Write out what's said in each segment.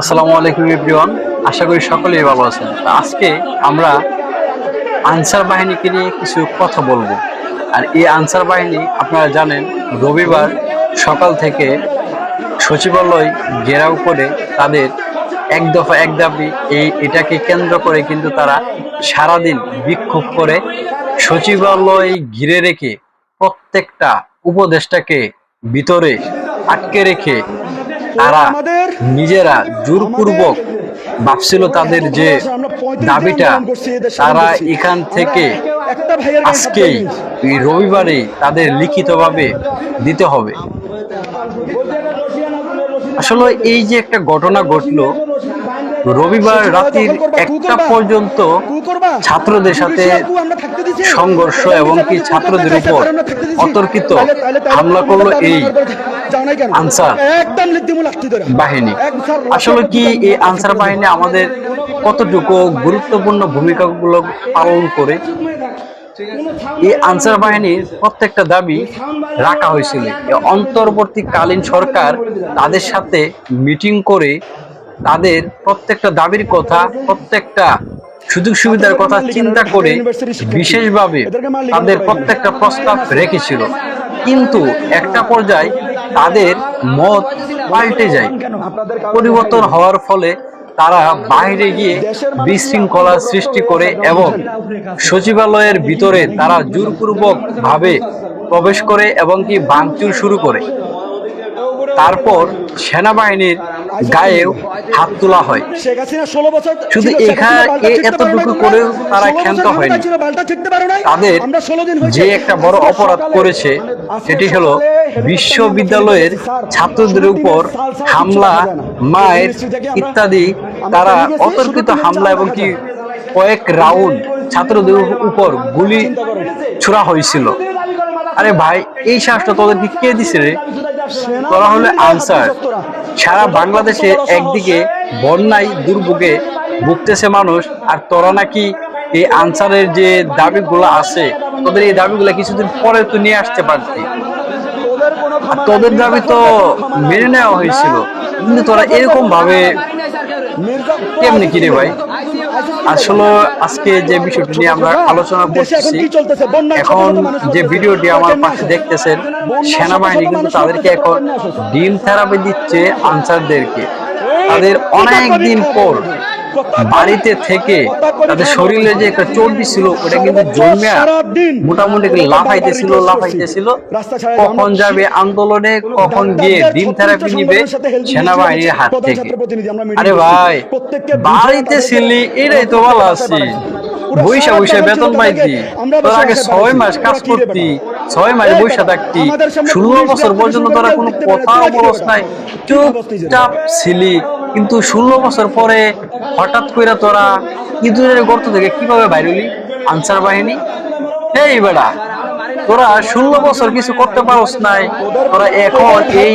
আসসালামু আলাইকুম এভরিওয়ান, আশা করি সকলেই ভালো আছেন। আজকে আমরা আনসার বাহিনীকে নিয়ে কিছু কথা বলব। আর এই আনসার বাহিনী, আপনারা জানেন, রবিবার সকাল থেকে সচিবালয় ঘেরাও করে তাদের এক দফা এক দাবি, এই এটাকে কেন্দ্র করে কিন্তু তারা সারাদিন বিক্ষোভ করে। সচিবালয় ঘিরে রেখে প্রত্যেকটা উপদেশটাকে ভিতরে আটকে রেখে তারা নিজেরা জোরপূর্বক ভাবছিল তাদের যে দাবিটা তারা এখান থেকে আজকেই এই রবিবারে তাদের লিখিতভাবে দিতে হবে। আসলে এই যে একটা ঘটনা ঘটলো রবিবার রাতের একটা পর্যন্ত ছাত্রদের সাথে সংঘর্ষ এবং কি ছাত্রদের উপর অতর্কিত হামলা করল এই আনসার বাহিনী। আসলে কি এই আনসার বাহিনী আমাদের কতটুকু গুরুত্বপূর্ণ ভূমিকাগুলো পালন করে? এই আনসার বাহিনীর প্রত্যেকটা দাবি রাখা হয়েছিল। অন্তর্বর্তীকালীন সরকার তাদের সাথে মিটিং করে তাদের প্রত্যেকটা দাবির কথা প্রত্যেকটা সুযোগ সুবিধার কথা চিন্তা করে বিশেষভাবে তাদের প্রত্যেকটা প্রস্তাব রেখেছিল। কিন্তু একটা পর্যায়ে তাদের মত পাল্টে যায়। পরিবর্তন হওয়ার ফলে তারা বাইরে গিয়ে বিশৃঙ্খলা সৃষ্টি করে এবং সচিবালয়ের ভিতরে তারা জোরপূর্বক ভাবে প্রবেশ করে এবং কি ভাঙচুর শুরু করে। তারপর সেনাবাহিনীর গায়েও হাত তোলা হয়। শুধু এখানে এতটুকু। করেও তারা 16 ক্ষান্ত হয়নি। তাদের আমরা 16 দিন হয়েছে। যে একটা বড় অপরাধ করেছে সেটি হলো বিশ্ববিদ্যালয়ের ছাত্রদের উপর হামলা মায়ের ইত্যাদি তারা অতর্কিত হামলা এবং কি কয়েক রাউন্ড ছাত্রদের উপর গুলি ছোড়া হয়েছিল। আরে ভাই এই সাহসটা তোদেরকে কে দিছে রে? তোরা হলে আনসার। সারা বাংলাদেশে একদিকে বন্যায় দুর্ভোগে ভুগতেছে মানুষ, আর তোরা নাকি এই আনসারের যে দাবিগুলো আছে, তোদের এই দাবিগুলো কিছুদিন পরে তো নিয়ে আসতে পারতি। তোদের দাবি তো মেনে নেওয়া হয়েছিল। কিন্তু তোরা এরকম ভাবে কেমনি কি রে ভাই? আসলে আজকে যে বিষয়টি নিয়ে আমরা আলোচনা করছি এখন যে ভিডিওটি আমার পাশে দেখতেছেন সেনাবাহিনী কিন্তু তাদেরকে এখন ডিম থেরাপি দিচ্ছে আনসারদেরকে। তাদের অনেক দিন পর বাড়িতে থেকে তাদের শরীরে যে একটা চর্বি ছিল, ওটা কিন্তু জন্মে মোটামুটি লাফাইতেছিল লাফাইতেছিল। কখন যাবে আন্দোলনে, কখন গিয়ে ডিম থেরাপি নিবে সেনাবাহিনীর হাত থেকে। আরে ভাই, বাড়িতে ছিলি, এটাই তো ভালো আছি। বৈশা বৈশা, বেতন পাইতি। তোর আগে ছয় মাস কাজ করতি, ছয় মাস বৈশা থাকতি। ষোলো বছর পর্যন্ত তোরা কোনো কথা বলস নাই। চুপচাপ ছিলি। কিন্তু ষোলো বছর পরে হঠাৎ করে তোরা ইঁদুরের গর্ত থেকে কীভাবে বাইরলি আনসার বাহিনী? এই বেড়া, তোরা ষোলো বছর কিছু করতে পারস নাই। তোরা এখন এই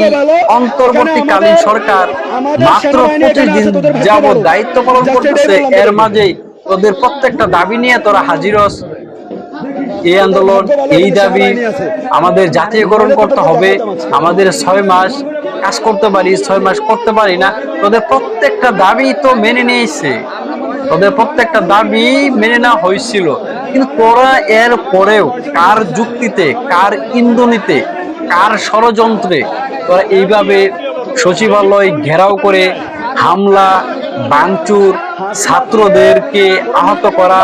অন্তর্বর্তীকালীন সরকার মাত্র পঁচিশ দিন যাবৎ দায়িত্ব পালন করতেছে। এর মাঝে তোদের প্রত্যেকটা দাবি নিয়ে তোরা হাজির হস। এই আন্দোলন, এই দাবি আমাদের জাতীয়করণ করতে হবে। আমাদের ছয় মাস কাজ করতে পারি, ছয় মাস করতে পারি না। তোদের প্রত্যেকটা দাবি তো মেনে নিয়েছে। তোদের প্রত্যেকটা দাবি মেনে নেওয়া হয়েছিল। কিন্তু তোরা এর পরেও কার যুক্তিতে, কার ইন্ধনিতে, কার ষড়যন্ত্রে তোরা এইভাবে সচিবালয় ঘেরাও করে হামলা ভাঙচুর ছাত্রদেরকে আহত করা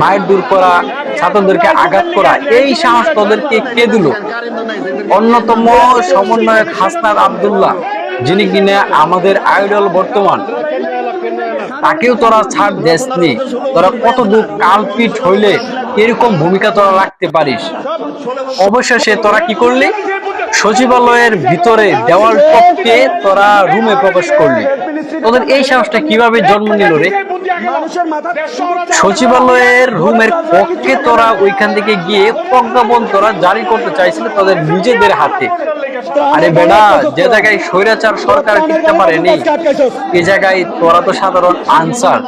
মায়ের দূর করা, ছাত্রদেরকে আঘাত করা, এই সাহস তোদেরকে কে দিল? অন্যতম সমন্বয়ক হাসনাত আব্দুল্লাহ, যিনি কিনা আমাদের আইডল বর্তমান, তাকেও তোরা ছাড় দেসনি। তোরা কত দূর কালপিট হইলে এরকম ভূমিকা তোরা রাখতে পারিস? অবশেষে তোরা কি করলি? সচিবালয়ের ভিতরে দেওয়াল টপকে তোরা রুমে প্রবেশ করলি। তোদের এই সাহসটা কীভাবে জন্ম নিল রে? সচিবালয়ের রুমের পক্ষে তোরা ওইখান থেকে গিয়ে প্রজ্ঞাপন তোরা জারি করতে চাইছিল তোদের নিজেদের হাতে। আরে বেটা, যে জায়গায় স্বৈরাচার সরকার টিকতে পারেনি এই জায়গায় তোরা তো সাধারণ আনসার।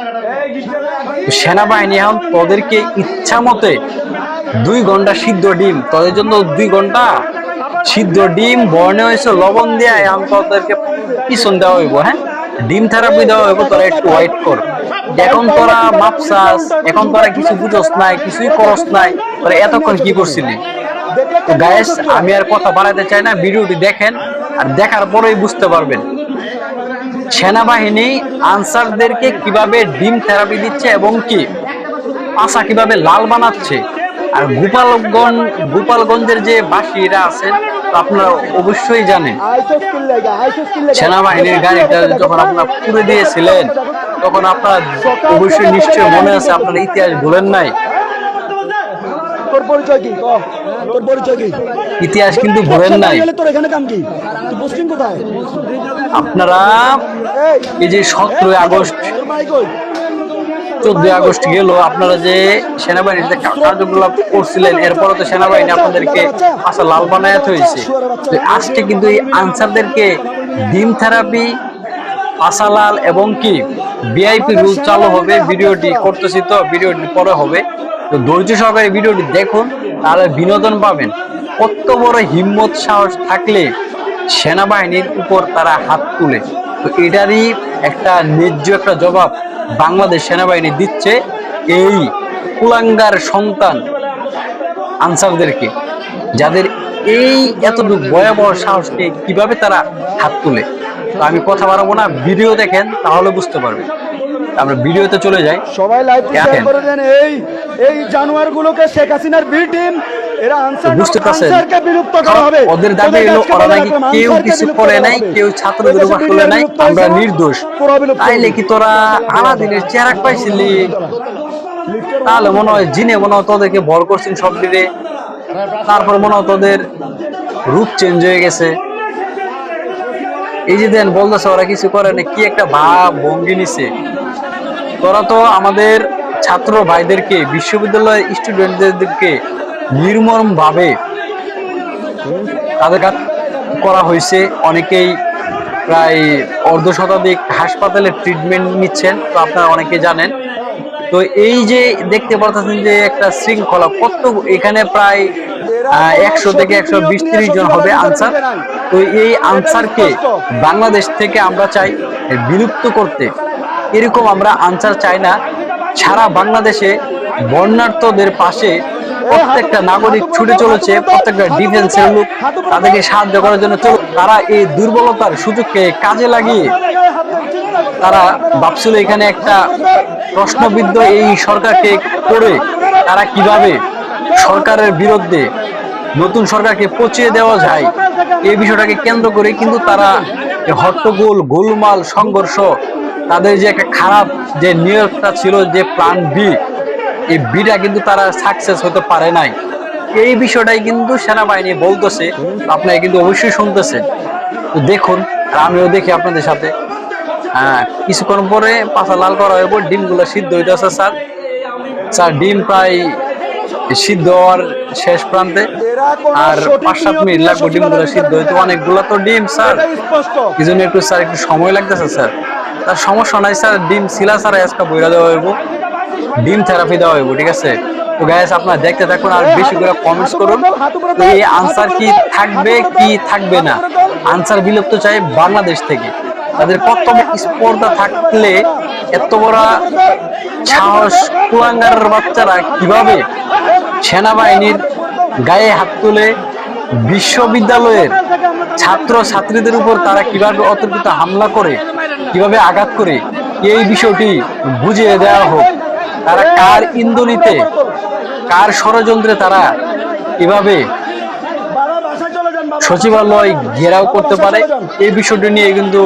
সেনাবাহিনী এখন তোদেরকে ইচ্ছা মতে দুই ঘণ্টা সিদ্ধ ডিম, তোদের জন্য দুই ঘণ্টা সিদ্ধ ডিম, বর্ণে হয়েছে লবণ দিয়ে এখন তোদেরকে পিছন দেওয়া হইব হ্যাঁ? ডিম থেরাপি দেওয়া হইব তোরা একটু ওয়েট কর। এখন তোরা মাপসাস, এখন তোরা কিছু বুঝোস নাই, কিছুই করস নাই, তোরা এতক্ষণ কি করছিলি? তো গায়েস আমি আর কথা বাড়াতে চাই না, ভিডিওটি দেখেন আর দেখার পরেই বুঝতে পারবেন। সেনাবাহিনী আনসারদেরকে কীভাবে ডিম থেরাপি দিচ্ছে এবং কি? পাশা কীভাবে লাল বানাচ্ছে? আর গোপালগঞ্জ গোপালগঞ্জের যে বাসীরা আছেন তো আপনারা অবশ্যই জানেন সেনাবাহিনীর গাড়িটা যখন আপনারা পুরে দিয়েছিলেন তখন আপনার অবশ্যই নিশ্চয় মনে আছে আপনার ইতিহাস ভুলেন নাই ইতিহাস কিন্তু ভুলেন নাই আপনারা এই যে সতেরোই আগস্ট চোদ্দই আগস্ট গেল, আপনারা যে সেনাবাহিনীতে কার্যকলাপ করছিলেন এরপরে তো সেনাবাহিনী আপনাদেরকে আসা লাল বানায়াত হয়েছে। আজকে কিন্তু এই আনসারদেরকে ডিম থেরাপি আসালাল এবং কি ভিআইপি রুল চালু হবে, ভিডিওটি করতেছি তো, ভিডিওটি পরে হবে। তো ধৈর্য সহকারে ভিডিওটি দেখুন, তাহলে বিনোদন পাবেন। কত বড় হিম্মত, সাহস থাকলে সেনাবাহিনীর উপর তারা হাত তুলে। তো এটারই একটা ন্যায্য একটা জবাব বাংলাদেশ সেনাবাহিনী দিচ্ছে এই কুলাঙ্গার সন্তান আনসারদেরকে যাদের এই এতটুকু ভয়াবহ সাহসকে কীভাবে তারা হাত তুলে। তো আমি কথা বাড়াবো না ভিডিও দেখেন তাহলে বুঝতে পারবেন। আমরা ভিডিওতে চলে যাই। সবাই লাইভ। করে দেন এই এই জানোয়ার গুলোকে শেখ হাসিনার বি টিম এরা আনসার বুঝতে পারছেন? বিলুপ্ত করা হবে। ওদের দাবি হলো ওরা নাকি কেউ কিছু করে নাই কেউ ছাত্রদের ওদের উপর করে নাই আমরা নির্দোষ। তাইলে কি তোরা আলাদিনের পাইছিলি? তাহলে মনে হয় জিনে মনে হয় তোদেরকে ভর করছেন সব দিকে। তারপর মনে হয় তোদের রূপ চেঞ্জ হয়ে গেছে। এই যে দেন বলতেছে ওরা কিছু করে না কি একটা ভাব ভঙ্গি নিছে। তোরা তো আমাদের ছাত্র ভাইদেরকে, বিশ্ববিদ্যালয়ের স্টুডেন্টদেরকে নির্মম ভাবে তাদের কাজ করা হয়েছে। অনেকেই প্রায় অর্ধ শতাধিক হাসপাতালে ট্রিটমেন্ট নিচ্ছেন, তো আপনারা অনেকে জানেন। তো এই যে দেখতে পাচ্ছেন যে একটা শৃঙ্খলা, কত এখানে প্রায় একশো থেকে একশো বিশ ত্রিশ জন হবে আনসার। তো এই আনসারকে বাংলাদেশ থেকে আমরা চাই বিলুপ্ত করতে। এরকম আমরা আনসার চাই না। সারা বাংলাদেশে বন্যার্থদের পাশে প্রত্যেকটা নাগরিক ছুটে চলেছে, প্রত্যেকটা ডিফেন্সের লোক তাদেরকে সাহায্য করার জন্য চল। তারা এই দুর্বলতার সুযোগকে কাজে লাগিয়ে তারা ভাবছিল এখানে একটা প্রশ্নবিদ্ধ এই সরকারকে করে তারা কীভাবে সরকারের বিরুদ্ধে নতুন সরকারকে পচিয়ে দেওয়া যায় এই বিষয়টাকে কেন্দ্র করে কিন্তু তারা হট্টগোল, গোলমাল, সংঘর্ষ তাদের যে একটা খারাপ যে নিয়োগটা ছিল যে প্ল্যান বি এই বিটা কিন্তু তারা সাকসেস হতে পারে নাই। এই বিষয়টাই কিন্তু সেনাবাহিনী বলতেছে আপনারা কিন্তু অবশ্যই শুনতেছেন তো দেখুন আর আমিও দেখি আপনাদের সাথে। হ্যাঁ কিছুক্ষণ পরে পাশা লাল করা হয়ে পর ডিমগুলো সিদ্ধ হইতেছে স্যার। স্যার ডিম প্রায় সিদ্ধ হওয়ার শেষ প্রান্তে। আর পাঁচ সাত মিনিট লাগবে ডিমগুলো সিদ্ধ হইতে। অনেকগুলো তো ডিম স্যার। এই জন্য একটু স্যার একটু সময় লাগতেছে স্যার? তার সমস্যা নাই স্যার, ডিম সিলা স্যার, আজকে বইরা দেওয়া হইব। ডিম থেরাপি দেওয়া হইব, ঠিক আছে? তো গ্যাস আপনারা দেখতে থাকুন আর বেশি করে কমেন্টস করুন এই আনসার কি থাকবে কি থাকবে না। আনসার বিলুপ্ত চাই বাংলাদেশ থেকে। তাদের কত স্পর্ধা থাকলে এত বড় সাহস কুয়াঙ্গারের বাচ্চারা কীভাবে সেনাবাহিনীর গায়ে হাত তুলে বিশ্ববিদ্যালয়ের ছাত্র ছাত্রীদের উপর তারা কীভাবে অতর্কিত হামলা করে, কীভাবে আঘাত করে, এই বিষয়টি বুঝিয়ে দেওয়া হোক। তারা কার ইন্দোলিতে কার ষড়যন্ত্রে তারা এভাবে সচিবালয় ঘেরাও করতে পারে, এই বিষয়টি নিয়ে কিন্তু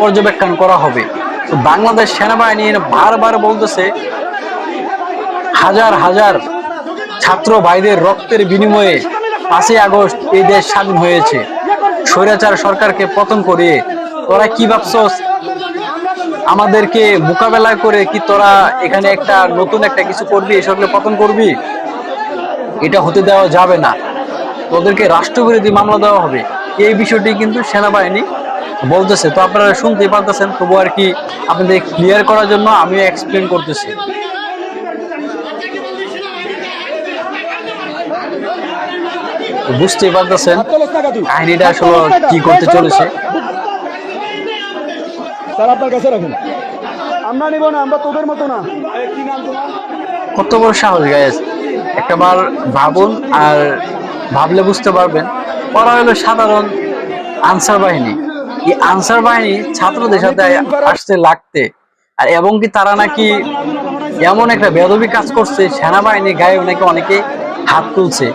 পর্যবেক্ষণ করা হবে। তো বাংলাদেশ সেনাবাহিনী বারবার বলতেছে, হাজার হাজার ছাত্র ভাইদের রক্তের বিনিময়ে পাঁচই আগস্ট এই দেশ স্বাধীন হয়েছে। স্বৈরাচার সরকারকে পতন করিয়ে তোরা কি ভাবছস? আমাদেরকে মোকাবেলা করে কি তোরা এখানে একটা নতুন একটা কিছু করবি এসবকে পতন করবি? এটা হতে দেওয়া যাবে না। তোদেরকে রাষ্ট্রবিরোধী মামলা দেওয়া হবে। এই বিষয়টি কিন্তু সেনাবাহিনী বলতেছে। তো আপনারা শুনতে পারতেছেন, তবু আর কি আপনাদের ক্লিয়ার করার জন্য আমিও এক্সপ্লেন করতেছি। বুঝতেই পারতেছেন কাহিনীটা আসলে কি করতে চলেছে। তারা আপনার কাছে রাখেন। আমরা নিব না আমরা তোদের মতো না। এই, কি নাম তোমার কত বড় সাহস গাইস একবার ভাবুন আর ভাবলে বুঝতে পারবেন। ওরা হলো সাধারণ আনসার বাহিনী। এই আনসার বাহিনী ছাত্রদের সাথে আসতে লাগতে। আর এবং কি তারা নাকি এমন একটা বেদবি কাজ করছে সেনাবাহিনী গায়ে নাকি অনেকে হাত তুলছে।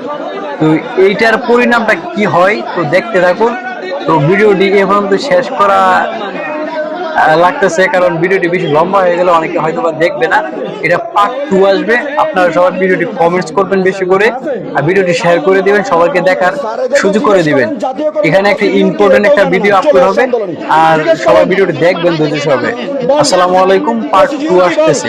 তো এইটার পরিণামটা কি হয়, তো দেখতে থাকুন। তো ভিডিওটি এ পর্যন্ত শেষ করা লাগতেছে, কারণ ভিডিওটি বেশি লম্বা হয়ে গেলে অনেকে হয়তো বা দেখবে না। এটা পার্ট টু আসবে। আপনারা সবাই ভিডিওটি কমেন্টস করবেন বেশি করে, আর ভিডিওটি শেয়ার করে দিবেন, সবাইকে দেখার সুযোগ করে দিবেন। এখানে একটা ইম্পর্টেন্ট একটা ভিডিও আপলোড হবে, আর সবাই ভিডিওটি দেখবেন ধৈর্য সবে আসসালামু আলাইকুম পার্ট টু আসতেছে।